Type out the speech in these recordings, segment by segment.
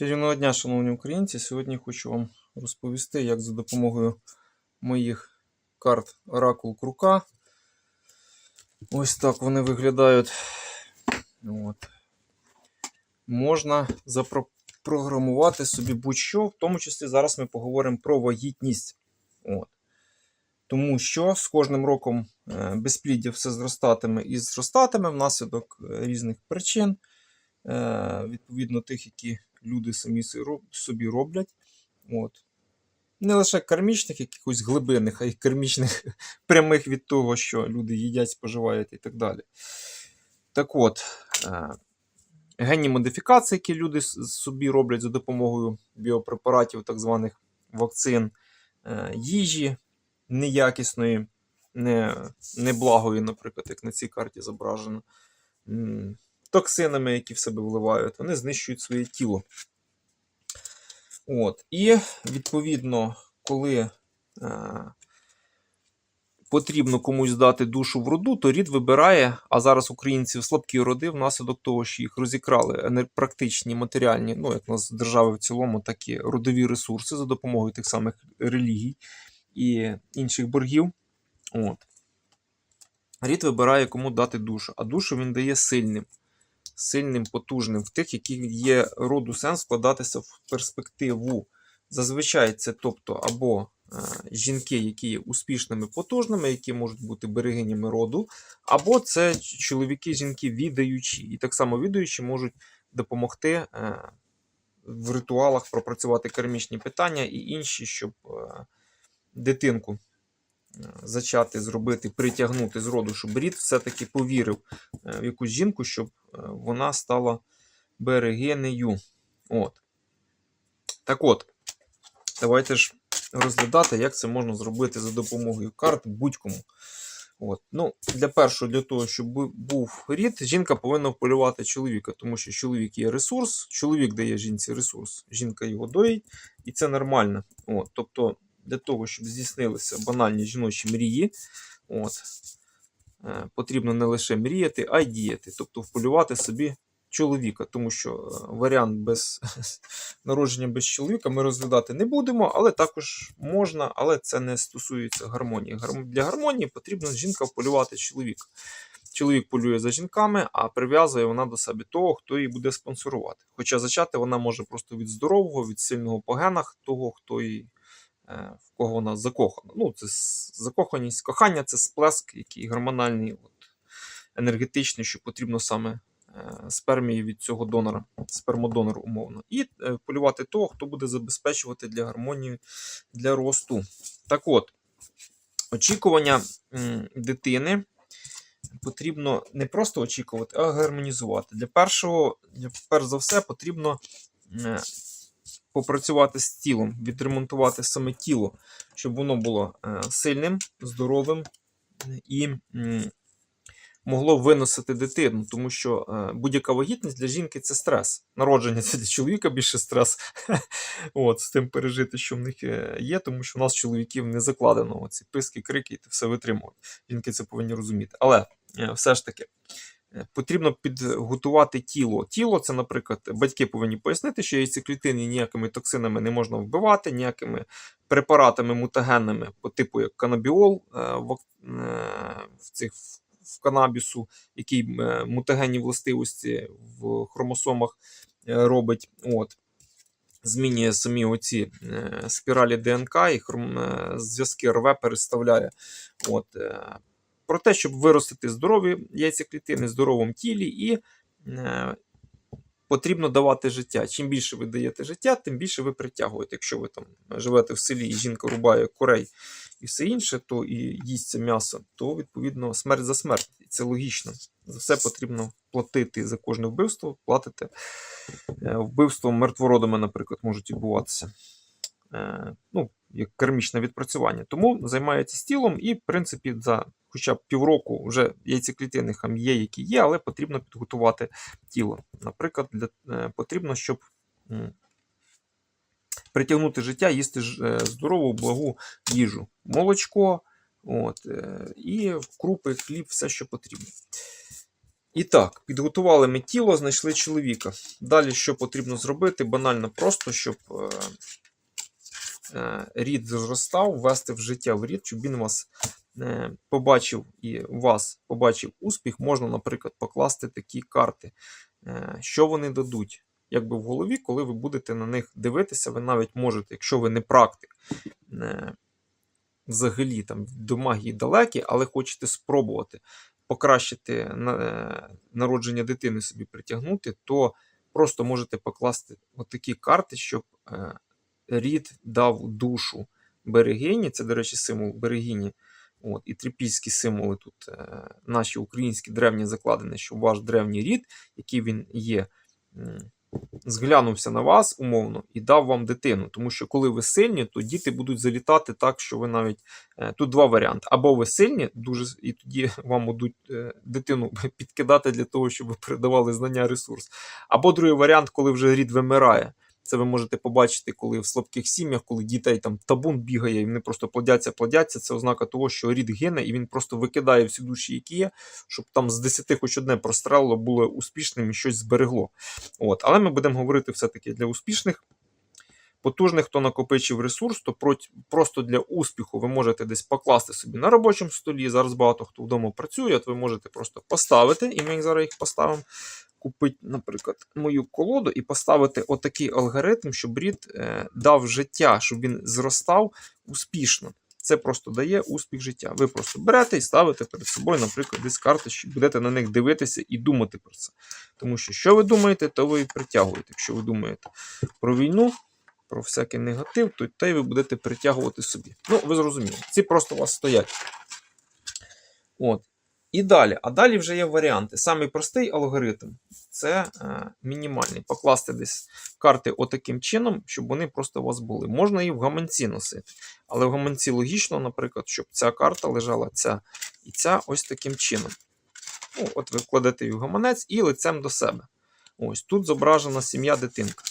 Чарівного дня, шановні українці. Сьогодні хочу вам розповісти, як за допомогою моїх карт Оракул Крука. Ось так вони виглядають. От. Можна запрограмувати собі будь-що, в тому числі зараз ми поговоримо про вагітність. От. Тому що з кожним роком е, безпліддя все зростатиме і зростатиме внаслідок е, різних причин, е, відповідно тих, які люди самі собі роблять. От. Не лише кармічних, якихось глибинних, а й кармічних прямих від того, що люди їдять, споживають і так далі. Так от, е, генні модифікації, які люди собі роблять за допомогою біопрепаратів, так званих вакцин, е, їжі неякісної, не, неблагої, наприклад, як на цій карті зображено, токсинами, які в себе вливають, вони знищують своє тіло. От. І відповідно, коли е, потрібно комусь дати душу в роду, то рід вибирає, а зараз українців слабкі роди внаслідок того, що їх розікрали практичні матеріальні, ну як у нас держави в цілому, так і родові ресурси за допомогою тих самих релігій і інших боргів. От. Рід вибирає, кому дати душу, а душу він дає сильним. Сильним, потужним, в тих, які є роду сенс вкладатися в перспективу. Зазвичай це тобто або е, жінки, які є успішними, потужними, які можуть бути берегинями роду, або це чоловіки, жінки відаючі. І так само відаючі можуть допомогти е, в ритуалах пропрацювати кармічні питання і інші, щоб е, дитинку зачати, зробити, притягнути з роду, щоб рід все-таки повірив е, в якусь жінку, щоб е, вона стала берегинею. От. Так от, давайте ж розглядати, як це можна зробити за допомогою карт будь-кому. От. Ну, для першого, для того, щоб був рід, жінка повинна вполювати чоловіка, тому що чоловік є ресурс, чоловік дає жінці ресурс, жінка його доїть, і це нормально. От. Тобто, для того, щоб здійснилися банальні жіночі мрії, от, е, потрібно не лише мріяти, а й діяти. Тобто вполювати собі чоловіка, тому що е, варіант без народження без чоловіка ми розглядати не будемо, але також можна, але це не стосується гармонії. Для гармонії потрібно жінка вполювати чоловіка. Чоловік полює за жінками, а прив'язує вона до себе того, хто її буде спонсорувати. Хоча зачати вона може просто від здорового, від сильного по генах, того, хто її, в кого вона закохана. Ну, це закоханість, кохання це сплеск, який гормональний, от, енергетичний, що потрібно саме е, спермії від цього донора, спермодонору умовно, і е, полювати того, хто буде забезпечувати для гармонії для росту. Так от, очікування дитини потрібно не просто очікувати, а гармонізувати. Для першого, перш за все, потрібно е, попрацювати з тілом, відремонтувати саме тіло, щоб воно було е, сильним, здоровим і могло виносити дитину, тому що е, будь-яка вагітність для жінки це стрес. Народження це для чоловіка більше стрес. От, з тим пережити, що в них е, є, тому що в нас чоловіків не закладено ці писки, крики і все витримувати. Жінки це повинні розуміти. Але все ж таки. Потрібно підготувати тіло. Тіло це, наприклад, батьки повинні пояснити, що яйцеклітини ніякими токсинами не можна вбивати, ніякими препаратами мутагенними, по типу як канабіол е, вак- е, в цих в канабісу, який е, мутагенні властивості в хромосомах робить. От. Змінює самі оці спіралі ДНК і зв'язки рве переставляє. От, про те, щоб виростити здорові яйцеклітини здоровому тілі, і е, потрібно давати життя. Чим більше ви даєте життя, тим більше ви притягуєте. Якщо ви там живете в селі і жінка рубає курей і все інше, то і їсть це м'ясо, то відповідно смерть за смерть. І це логічно. За все потрібно платити за кожне вбивство, платите. Е, Вбивство мертвородами, наприклад, можуть відбуватися. Е, Ну, як кармічне відпрацювання. Тому займається тілом, і, в принципі, за хоча б півроку вже яйцеклітини там є, які є, але потрібно підготувати тіло. Наприклад, для, е, потрібно, щоб притягнути життя, їсти е, здорову, благу їжу, молочко, от, е, і крупи, хліб, все, що потрібно. І так, підготували ми тіло, знайшли чоловіка. Далі що потрібно зробити? Банально просто, щоб рід зростав, ввести в життя в рід, щоб він вас побачив і у вас побачив успіх, можна, наприклад, покласти такі карти. Е, що вони дадуть? Якби в голові, коли ви будете на них дивитися, ви навіть можете, якщо ви не практик, е, взагалі там до магії далекі, але хочете спробувати покращити е, народження дитини собі притягнути, то просто можете покласти отакі карти, щоб е, рід дав душу берегині. Це, до речі, символ берегині. От, і трипільські символи тут е, наші українські древні закладені, що ваш древній рід, який він є, зглянувся на вас умовно і дав вам дитину. Тому що коли ви сильні, то діти будуть залітати так, що ви навіть Е, Тут два варіанти. Або ви сильні, дуже, і тоді вам будуть е, дитину підкидати для того, щоб ви передавали знання ресурс. Або другий варіант, коли вже рід вимирає. Це ви можете побачити, коли в слабких сім'ях, коли дітей там табун бігає, і вони просто плодяться, плодяться. Це ознака того, що рід гине, і він просто викидає всі душі, які є, щоб там з 10 хоч одне прострелило, було успішним і щось зберегло. От. Але ми будемо говорити все-таки для успішних потужних, хто накопичив ресурс, то просто для успіху ви можете десь покласти собі на робочому столі. Зараз багато хто вдома працює, от ви можете просто поставити, і ми їх зараз їх поставимо. Купити, наприклад, мою колоду і поставити отакий алгоритм, щоб рід е, дав життя, щоб він зростав успішно. Це просто дає успіх життя. Ви просто берете і ставите перед собою, наприклад, десь карточки, будете на них дивитися і думати про це. Тому що що ви думаєте, то ви і притягуєте. Якщо ви думаєте про війну, про всякий негатив, то те ви будете притягувати собі. Ну, ви зрозуміли. Ці просто у вас стоять. От. І далі. А далі вже є варіанти. Самий простий алгоритм це е, мінімальний. Покласти десь карти отаким чином, щоб вони просто у вас були. Можна і в гаманці носити. Але в гаманці логічно, наприклад, щоб ця карта лежала ця і ця ось таким чином. Ну, от ви вкладете її в гаманець і лицем до себе. Ось тут зображена сім'я дитинка.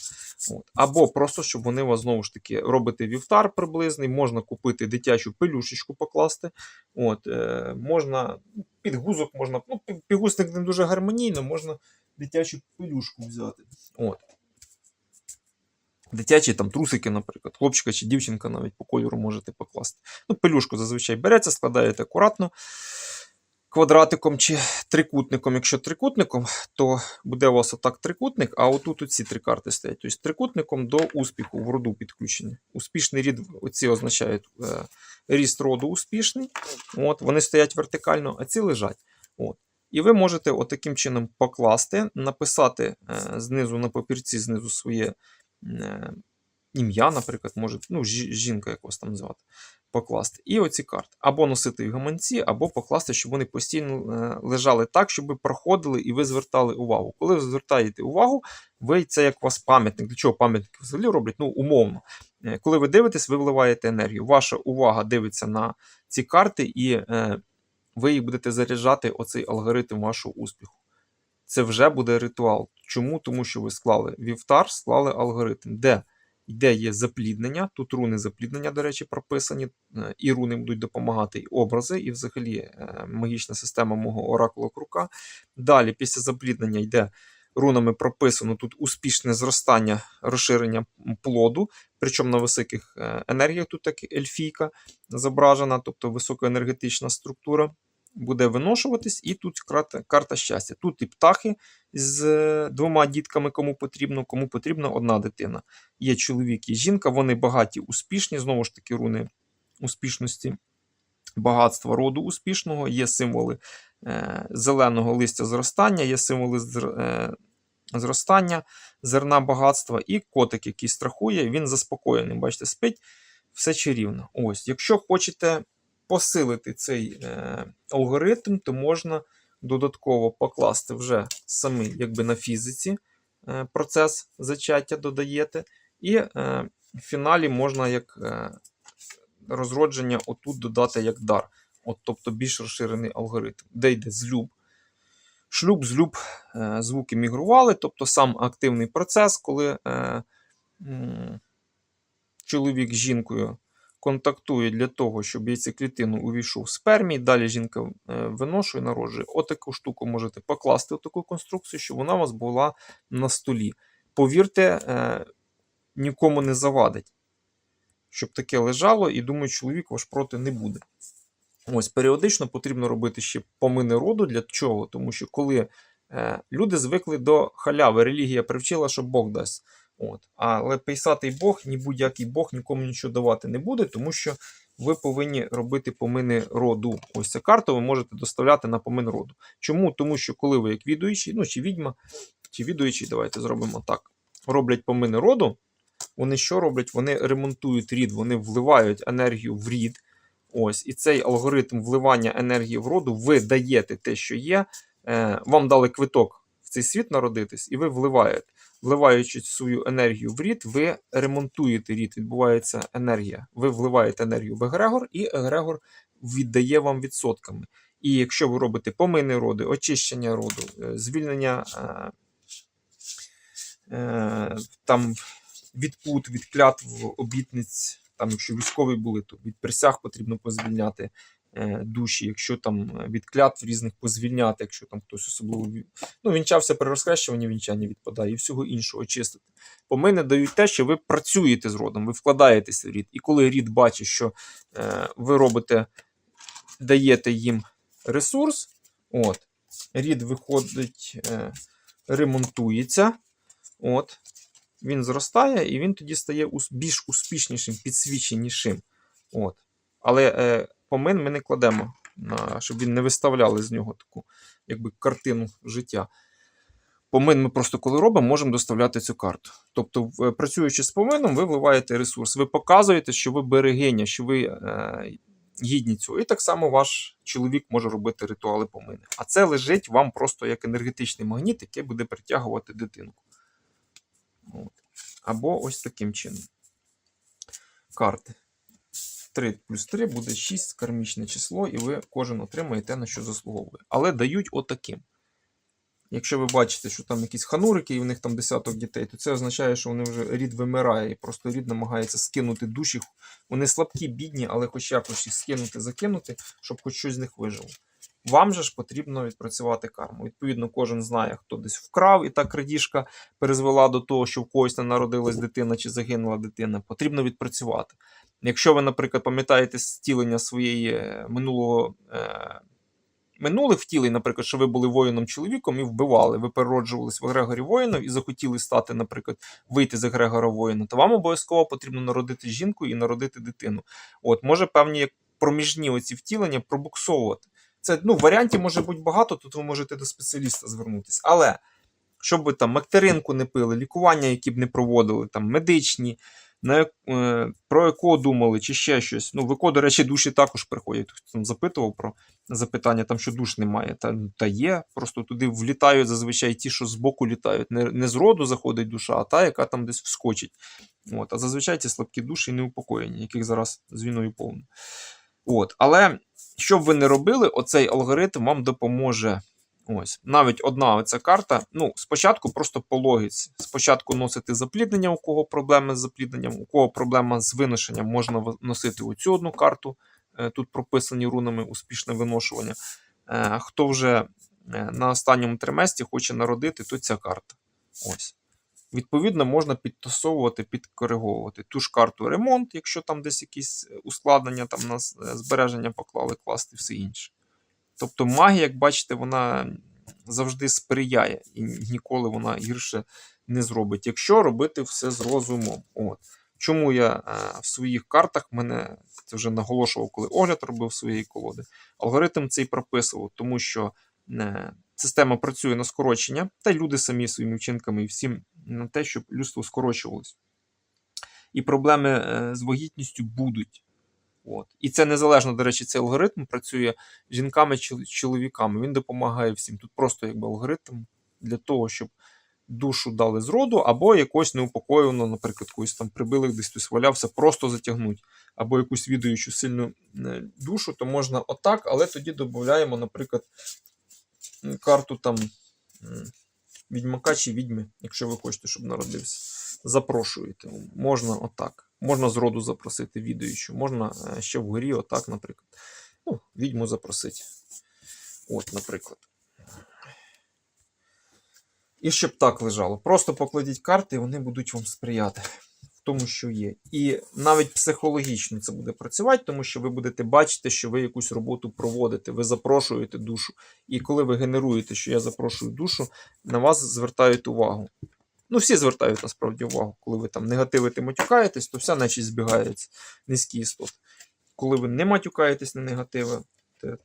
От. Або просто, щоб вони вас знову ж таки робите вівтар приблизний, можна купити дитячу пелюшечку покласти. От, е, можна підгузок, можна, ну, пі- підгузник не дуже гармонійно, можна дитячу пелюшку взяти. От. Дитячі там трусики, наприклад, хлопчика чи дівчинка навіть по кольору можете покласти. Ну, пелюшку зазвичай береться, складаєте акуратно квадратиком чи трикутником. Якщо трикутником, то буде у вас отак трикутник, а отут оці три карти стоять. Тобто трикутником до успіху в роду підключені. Успішний рід, оці означають е, ріст роду успішний. От, вони стоять вертикально, а ці лежать. От. І ви можете отаким чином покласти, написати е, знизу на папірці, знизу своє е, ім'я, наприклад, може, ну, жінка, як вас там звати, покласти. І оці карти. Або носити в гаманці, або покласти, щоб вони постійно е, лежали так, щоб ви проходили і ви звертали увагу. Коли ви звертаєте увагу, ви це як у вас пам'ятник. Для чого пам'ятники взагалі роблять? Ну, умовно. Е, Коли ви дивитесь, ви вливаєте енергію. Ваша увага дивиться на ці карти, і е, ви їх будете заряджати оцей алгоритм вашого успіху. Це вже буде ритуал. Чому? Тому що ви склали вівтар, склали алгоритм, де йде є запліднення. Тут руни запліднення, до речі, прописані, е, і руни будуть допомагати, і образи, і взагалі е, магічна система мого оракула крука. Далі, після запліднення йде рунами прописано тут успішне зростання, розширення плоду, причому на високих е, енергіях, тут так ельфійка зображена, тобто високоенергетична структура. Буде виношуватись, і тут карта, карта щастя. Тут і птахи з е, двома дітками, кому потрібно, кому потрібна одна дитина. Є чоловік і жінка, вони багаті, успішні, знову ж таки, руни успішності, багатства роду успішного, є символи е, зеленого листя зростання, є символи е, зростання, зерна багатства, і котик, який страхує, він заспокоєний. Бачите, спить, все чарівно. Ось, якщо хочете посилити цей е, алгоритм, то можна додатково покласти вже самий, якби на фізиці е, процес зачаття додаєте. І е, в фіналі можна як розродження отут додати як дар. От, тобто більш розширений алгоритм, де йде злюб. Шлюб, злюб, звуки мігрували, тобто сам активний процес, коли чоловік з жінкою контактує для того, щоб яйцеклітину увійшов спермій. Далі жінка е, виношує, народжує. Отаку штуку можете покласти, таку конструкцію, щоб вона у вас була на столі. Повірте, е, нікому не завадить, щоб таке лежало, і думаю, чоловік ваш проти не буде. Ось періодично потрібно робити ще помини роду. Для чого? Тому що коли е, люди звикли до халяви, релігія привчила, що Бог дасть. От. Але писатий Бог, ні будь-який Бог нікому нічого давати не буде, тому що ви повинні робити помини роду. Ось ця карта ви можете доставляти на помин роду. Чому? Тому що коли ви як відуючий, ну чи відьма, чи відуючий, давайте зробимо так. Роблять помини роду, вони що роблять? Вони ремонтують рід, вони вливають енергію в рід. Ось, і цей алгоритм вливання енергії в роду, ви даєте те, що є. Е, вам дали квиток цей світ народитись, і ви вливаєте. Вливаючи свою енергію в рід, ви ремонтуєте рід, відбувається енергія. Ви вливаєте енергію в егрегор, і егрегор віддає вам відсотками. І якщо ви робите помини роди, очищення роду, е, звільнення е, е, там від пут, від клятв, обітниць, там, якщо військові були, то від присяг потрібно позвільняти душі, якщо там е, від клятв різних позвільняти, якщо там хтось особливо ну, вінчався при розхрещуванні, вінчання відпадає і всього іншого очистити. Помини дають те, що ви працюєте з родом, ви вкладаєтеся в рід. І коли рід бачить, що е, ви робите, даєте їм ресурс, от, рід виходить, е, ремонтується. От, він зростає, і він тоді стає більш успішнішим, підсвіченішим. От. Але е, помин ми не кладемо, щоб він не виставляли з нього таку якби, картину життя. Помин ми просто коли робимо, можемо доставляти цю карту. Тобто, працюючи з помином, ви вливаєте ресурс, ви показуєте, що ви берегиня, що ви е, гідні цього. І так само ваш чоловік може робити ритуали помини. А це лежить вам просто як енергетичний магніт, який буде притягувати дитинку. От. Або ось таким чином. Карти. 3 плюс 3 буде 6 кармічне число, і ви кожен отримає те, на що заслуговує. Але дають отаким. Якщо ви бачите, що там якісь ханурики, і в них там десяток дітей, то це означає, що вони вже рід вимирає, і просто рід намагається скинути душі. Вони слабкі, бідні, але хоч якось їх скинути, закинути, щоб хоч щось з них вижило. Вам же ж потрібно відпрацювати карму. Відповідно, кожен знає, хто десь вкрав, і та крадіжка призвела до того, що в когось не народилась дитина чи загинула дитина. Потрібно відпрацювати. Якщо ви, наприклад, пам'ятаєте стілення своєї е, минулого. Е- Минулих втілень, наприклад, що ви були воїном-чоловіком і вбивали, ви перероджувались в егрегорі воїнів і захотіли стати, наприклад, вийти з егрегора воїна, то вам обов'язково потрібно народити жінку і народити дитину. От, може певні проміжні оці втілення пробуксовувати. Це ну, варіантів може бути багато, тут ви можете до спеціаліста звернутися. Але щоб ви там мактеринку не пили, лікування, які б не проводили, там медичні, на, е, про еко думали, чи ще щось. Ну, в еко, до речі, душі також приходять. Хто там запитував про запитання, там що душ немає. Та, та є, просто туди влітають зазвичай ті, що збоку літають. Не, не з роду заходить душа, а та, яка там десь вскочить. От, а зазвичай ці слабкі душі неупокоєні, яких зараз з війною повно. От, але що б ви не робили, оцей алгоритм вам допоможе. Ось, навіть одна оця карта. Ну, спочатку просто по логіці. Спочатку носити запліднення, у кого проблеми з заплідненням, у кого проблема з виношенням, можна носити оцю одну карту. Е, Тут прописані рунами успішне виношування. Е, Хто вже е, на останньому триместрі хоче народити, то ця карта. Ось. Відповідно, можна підтасовувати, підкориговувати ту ж карту ремонт, якщо там десь якісь ускладнення там на збереження поклали, класти все інше. Тобто магія, як бачите, вона завжди сприяє і ніколи вона гірше не зробить, якщо робити все з розумом. От. Чому я е, в своїх картах мене це вже наголошував, коли огляд робив своєї колоди. Алгоритм цей прописував, тому що е, система працює на скорочення, та люди самі своїми вчинками і всім на те, щоб людство скорочувалось. І проблеми е, з вагітністю будуть. От. І це незалежно, до речі, цей алгоритм працює жінками чи чоловіками. Він допомагає всім. Тут просто якби алгоритм для того, щоб душу дали з роду, або якось неупокоєно, наприклад, когось там прибили, десь хтось валявся, просто затягнуть, або якусь відаючу сильну е, душу, то можна отак, але тоді додаємо, наприклад, карту там відьмака чи відьми, якщо ви хочете, щоб народився. Запрошуєте. Можна отак. Можна з роду запросити відуючу, можна е, ще вгорі, отак, наприклад. Ну, відьму запросити. От, наприклад. І щоб так лежало. Просто покладіть карти, і вони будуть вам сприяти в тому, що є. І навіть психологічно це буде працювати, тому що ви будете бачити, що ви якусь роботу проводите, ви запрошуєте душу. І коли ви генеруєте, що я запрошую душу, на вас звертають увагу. Ну, всі звертають насправді увагу. Коли ви там негативите, матюкаєтесь, то вся нечість збігається, низькі істоти. Коли ви не матюкаєтесь на негативи,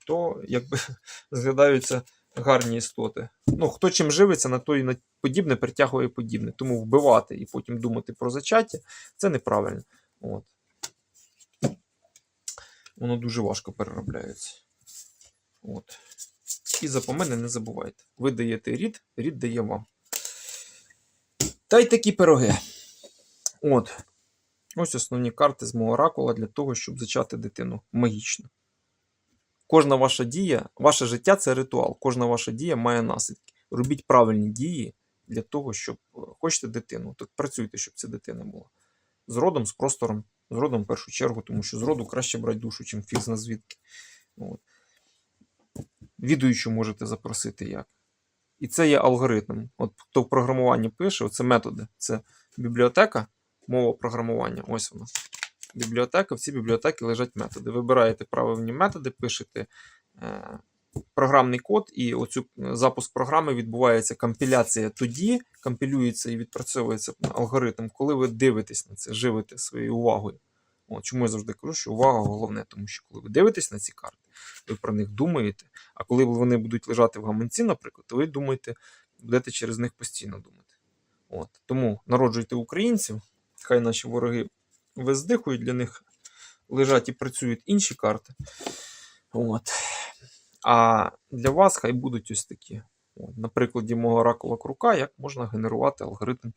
то якби зглядаються гарні істоти. Ну, хто чим живиться, на то і подібне притягує подібне. Тому вбивати і потім думати про зачаття це неправильно. От. Воно дуже важко переробляється. От. І запомини не забувайте. Ви даєте рід, рід дає вам. Та й такі пироги. От. Ось основні карти з мого оракула для того, щоб зачати дитину магічно. Кожна ваша дія, ваше життя це ритуал. Кожна ваша дія має наслідки. Робіть правильні дії для того, щоб е, хочете дитину, так працюйте, щоб ця дитина була. З родом, з простором, з родом в першу чергу, тому що з роду краще брати душу, чим фіг зна звідки. От. Відуючу можете запросити як. І це є алгоритм. От хто в програмуванні пише, це методи. Це бібліотека, мова програмування. Ось вона. Бібліотека, в цій бібліотеці лежать методи. Вибираєте правильні методи, пишете е, програмний код, і оцю е, запуск програми відбувається компіляція тоді, компілюється і відпрацьовується алгоритм, коли ви дивитесь на це, живете своєю увагою. От, чому я завжди кажу, що увага головне, тому що коли ви дивитесь на ці карти, ви про них думаєте, а коли вони будуть лежати в гаманці, наприклад, то ви думаєте, будете через них постійно думати. От. Тому народжуйте українців, хай наші вороги виздихують, для них лежать і працюють інші карти. От. А для вас хай будуть ось такі. От. На прикладі мого оракула крука, як можна генерувати алгоритм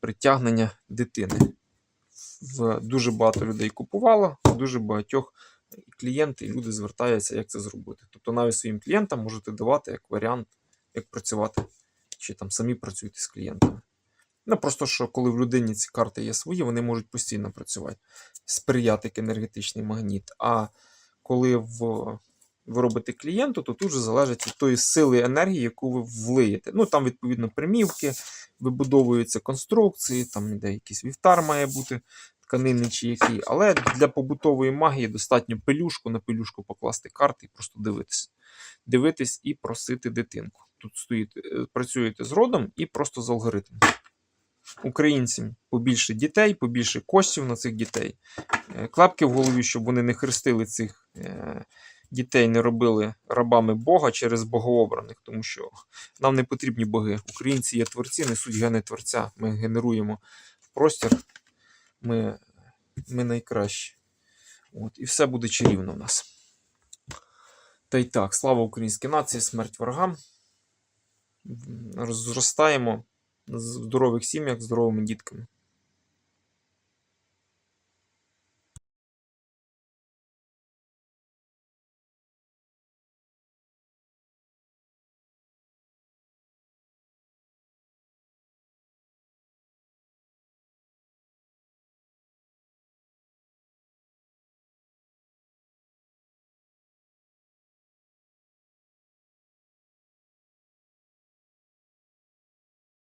притягнення дитини. Дуже багато людей купувало, дуже багатьох клієнти, і люди звертаються, як це зробити. Тобто навіть своїм клієнтам можете давати як варіант, як працювати, чи там самі працюєте з клієнтами. Ну, просто що коли в людині ці карти є свої, вони можуть постійно працювати, сприяти як енергетичний магніт. А коли в, ви робите клієнту, то тут вже залежить від тої сили енергії, яку ви влиєте. Ну, там, відповідно, примівки, вибудовуються конструкції, там іде якийсь вівтар має бути тканини чи який. Але для побутової магії достатньо пелюшку на пелюшку покласти карти і просто дивитися. Дивитись і просити дитинку. Тут стоїте, працюєте з родом і просто з алгоритмом. Українцям побільше дітей, побільше коштів на цих дітей. Е, Клапки в голові, щоб вони не хрестили цих е, дітей, не робили рабами Бога через богообраних, тому що нам не потрібні боги. Українці є творці, несуть гени творця. Ми генеруємо простір, ми, ми найкращі. От, і все буде чарівно в нас. Та й так, слава українській нації, смерть ворогам. Зростаємо в здорових сім'ях, здоровими дітками.